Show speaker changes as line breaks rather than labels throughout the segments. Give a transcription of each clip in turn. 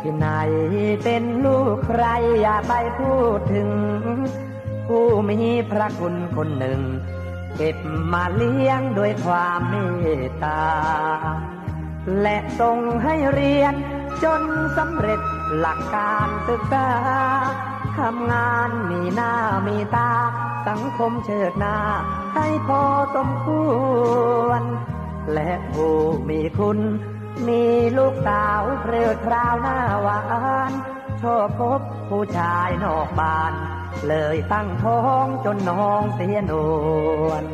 ที่ไหน เป็นลูกใครอย่าไปพูดถึง ผู้มีพระคุณคนหนึ่ง เก็บมาเลี้ยงด้วยความเมตตา และส่งให้เรียนจนสำเร็จหลักการศึกษาทำงานมีหน้ามีตา สังคมเชิดหน้า ให้พอสมควร และผู้มีคุณ มีลูกสาวเพลิดพราวหน้าหวานชอบพบผู้ชายนอกบ้าน เลยตั้งท้องจนน้องเสียนวล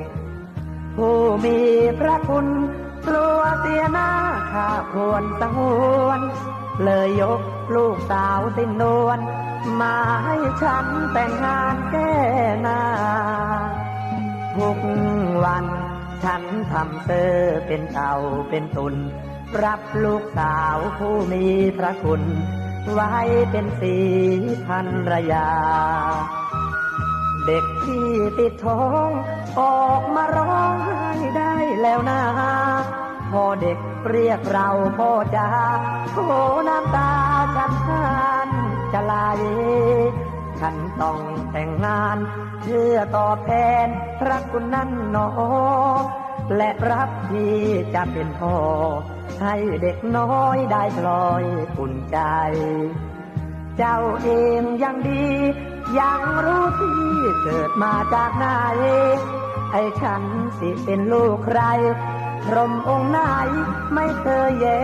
ผู้มีพระคุณกลัวเสียหน้าข้าควรสังวนเลยยกลูกสาวสิ้นนวลมาให้ฉันแต่งงานแก้หน้า ทุกวันฉันทำเซอร์เป็นเต่าเป็นตุน รับลูกสาวผู้มีพระคุณ ไว้เป็นสีพันรยา เด็กที่ติดท้องออกมาร้องไห้ได้แล้วนะพอเด็กเรียกเราพ่อจ๋าโอ้น้ำตาฉันทานจะไหลฉันต้องแต่งงานเพื่อตอบแทนพระคุณนั้นหนอและรับที่จะเป็นพ่อ ให้เด็กน้อยได้พลอยอุ่นใจ เจ้าเองยังดี ยังรู้ที่เกิดมาจากไหนไอ้ฉันสิเป็นลูกใคร พรมองค์ไหนไม่เคยเย็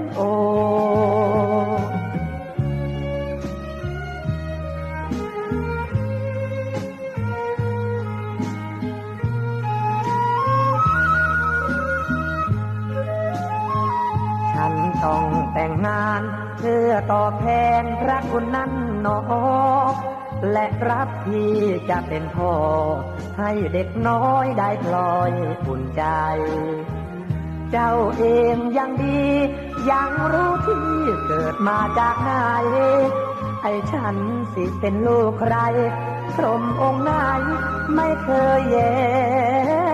นโอ ต้องแต่งงานเพื่อตอบแทนพระคุณนั้นหนอ และรับที่จะเป็นพ่อ ให้เด็กน้อยได้พลอยอุ่นใจ เจ้าเองยังดี ยังรู้ที่เกิดมาจากไหนไอ้ฉันสิเป็นลูกใครพรมองค์ไหนไม่เคยเย็นโอ